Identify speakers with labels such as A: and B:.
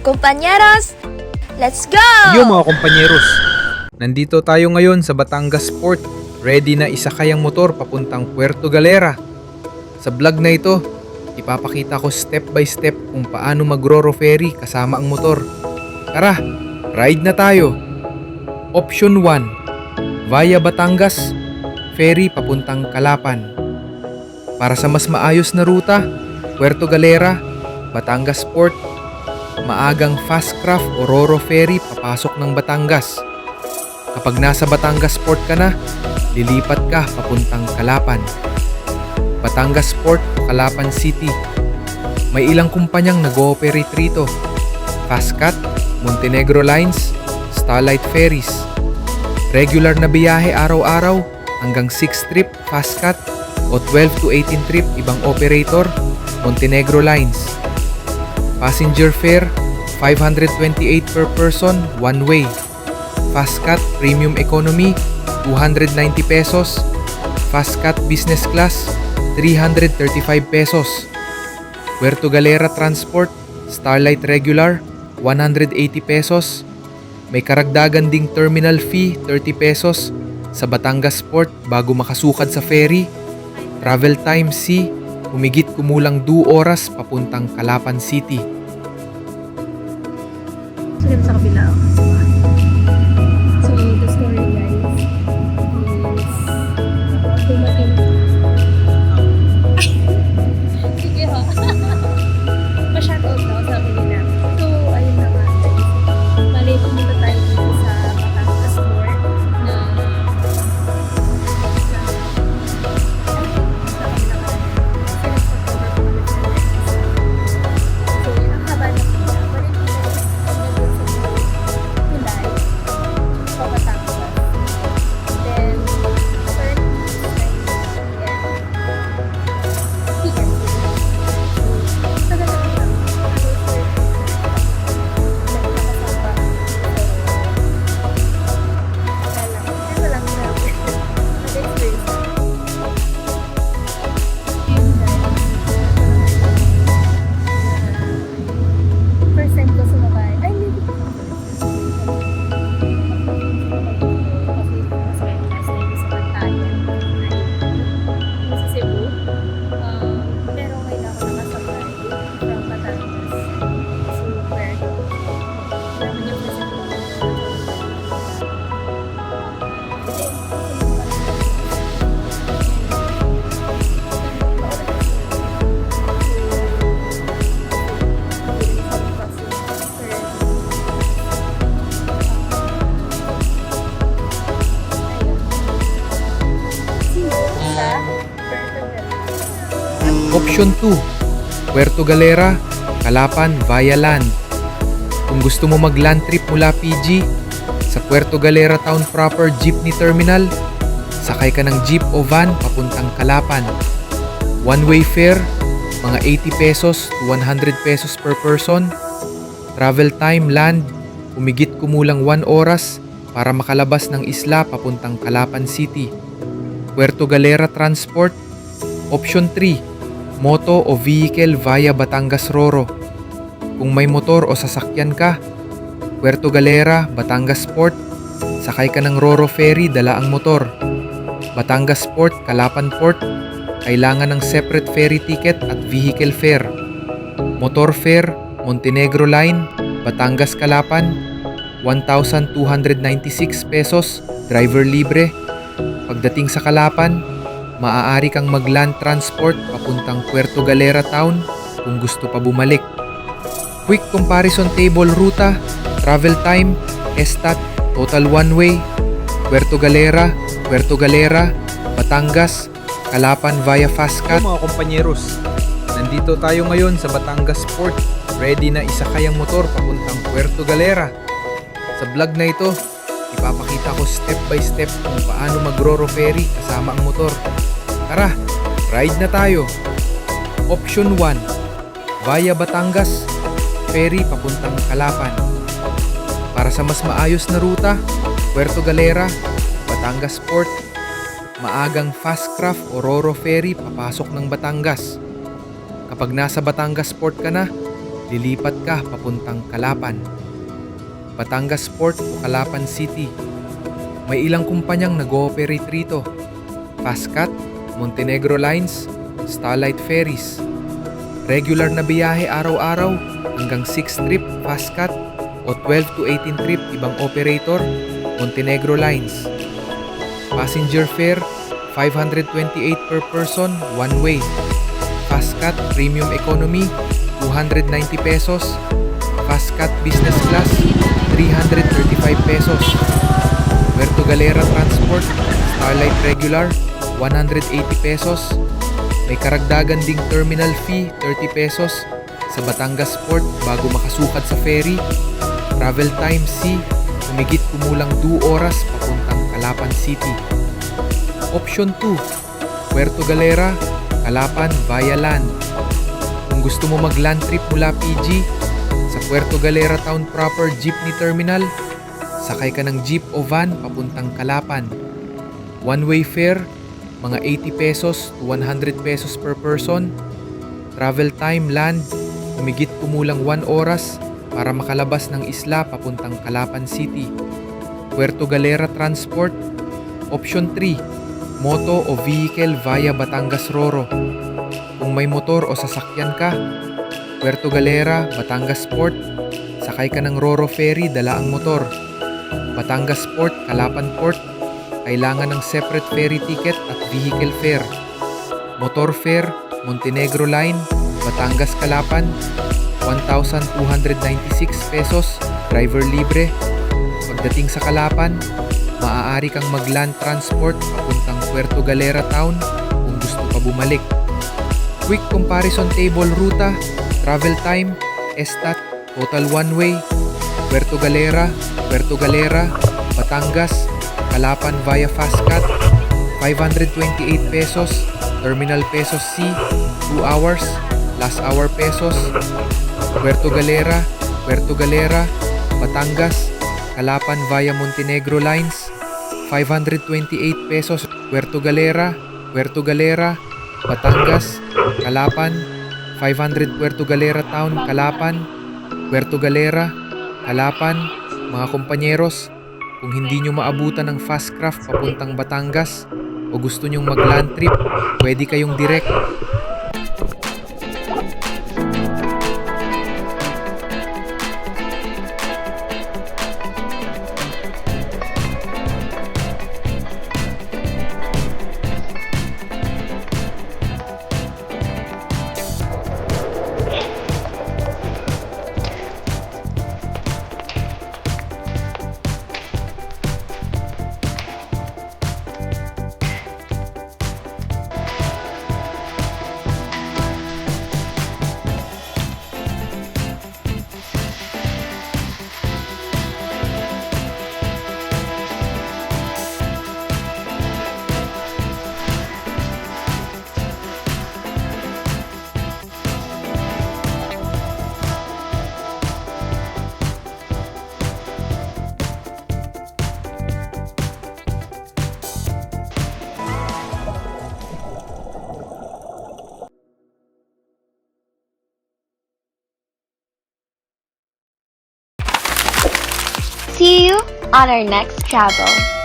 A: Compañeros, let's go!
B: Yo mga kompanyeros, nandito tayo ngayon sa Batangas Port. Ready na isakay ang motor papuntang Puerto Galera. Sa vlog na ito, ipapakita ko step by step kung paano magro ferry kasama ang motor. Tara, ride na tayo. Option 1, via Batangas, ferry papuntang Calapan. Para sa mas maayos na ruta, Puerto Galera, Batangas Port, maagang Fastcraft o Roro Ferry papasok ng Batangas. Kapag nasa Batangas Port ka na, lilipat ka papuntang Kalapan. Batangas Port o Kalapan City. May ilang kumpanyang nag-ooperate rito. Fastcat, Montenegro Lines, Starlight Ferries. Regular na biyahe araw-araw hanggang 6 trip Fastcat o 12 to 18 trip ibang operator, Montenegro Lines. Passenger fare, 528 per person, one way. Fastcat Premium Economy, 290 pesos. Fastcat Business Class, 335 pesos. Puerto Galera Transport, Starlight Regular, 180 pesos. May karagdagan ding terminal fee, 30 pesos. Sa Batangas Port bago makasukad sa ferry. Travel time C, humigit kumulang 2 oras papuntang Calapan City.
C: Sige sa kabila.
B: Option 2, Puerto Galera, Calapan via land. Kung gusto mo mag-land trip mula PG, sa Puerto Galera Town proper jeepney terminal, sakay ka ng jeep o van papuntang Calapan. One-way fare, mga 80 pesos to 100 pesos per person. Travel time land, humigit kumulang 1 oras para makalabas ng isla papuntang Calapan City. Puerto Galera Transport, Option 3, moto o vehicle via Batangas Roro. Kung may motor o sasakyan ka, Puerto Galera, Batangas Port, sakay ka ng Roro Ferry, dala ang motor. Batangas Port, Calapan Port, kailangan ng separate ferry ticket at vehicle fare. Motor fare, Montenegro Line, Batangas Calapan, 1,296 pesos, driver libre. Pagdating sa Calapan, maaari kang mag-land transport papuntang Puerto Galera Town kung gusto pa bumalik. Quick comparison table ruta, travel time, estat, total one way, Puerto Galera, Puerto Galera, Batangas, Calapan via Fastcat. mga kompanyeros, nandito tayo ngayon sa Batangas Port. Ready na isakay ang motor papuntang Puerto Galera. Sa vlog na ito, ipapakita ko step by step kung paano magro ferry kasama ang motor. Tara, ride na tayo. Option 1, via Batangas, ferry papuntang Calapan. Para sa mas maayos na ruta, Puerto Galera, Batangas Port, maagang Fastcraft o Roro Ferry papasok ng Batangas. Kapag nasa Batangas Port ka na, lilipat ka papuntang Kalapan. Batangas Port o Kalapan City. May ilang kumpanyang nag-ooperate rito. Pascat, Montenegro Lines, Starlight Ferries. Regular na biyahe araw-araw hanggang 6 trip Pascat o 12 to 18 trip ibang operator Montenegro Lines. Passenger fare 528 per person one way. Pascat Premium Economy 290 pesos. Pascat Business Class 335 pesos. Puerto Galera Transport Starlight Regular 180 pesos. May karagdagan ding terminal fee 30 pesos sa Batangas Port bago makasukat sa ferry. Travel time C humigit kumulang 2 oras papuntang Calapan City. Option 2, Puerto Galera, Calapan via land. Kung gusto mo mag-land trip mula PG, sa Puerto Galera Town proper jeepney terminal, sakay ka ng jeep o van papuntang Calapan. One-way fare, mga 80 pesos to 100 pesos per person. Travel time land, humigit kumulang 1 oras para makalabas ng isla papuntang Calapan City. Puerto Galera Transport, Option 3, moto o vehicle via Batangas Roro. Kung may motor o sasakyan ka, Puerto Galera, Batangas Port, sakay ka ng Roro Ferry, dala ang motor. Batangas Port, Calapan Port, kailangan ng separate ferry ticket at vehicle fare. Motor fare, Montenegro Line, Batangas Calapan, 1,296 pesos, driver libre. Pagdating sa Calapan, maaari kang mag-land transport papuntang Puerto Galera Town kung gusto ka bumalik. Quick comparison table ruta, travel time, estat, total one way, Puerto Galera, Puerto Galera, Batangas, Calapan via Fastcat, 528 pesos, Terminal Pesos C, 2 hours, last hour pesos, Puerto Galera, Puerto Galera, Batangas, Calapan via Montenegro Lines, 528 pesos Puerto Galera, Puerto Galera, Batangas, Calapan, 500 Puerto Galera Town, Calapan, Puerto Galera, Calapan, mga kompanyeros, kung hindi nyo maabutan ng fast craft papuntang Batangas o gusto nyong mag-land trip, pwede kayong direct
D: on our next travel.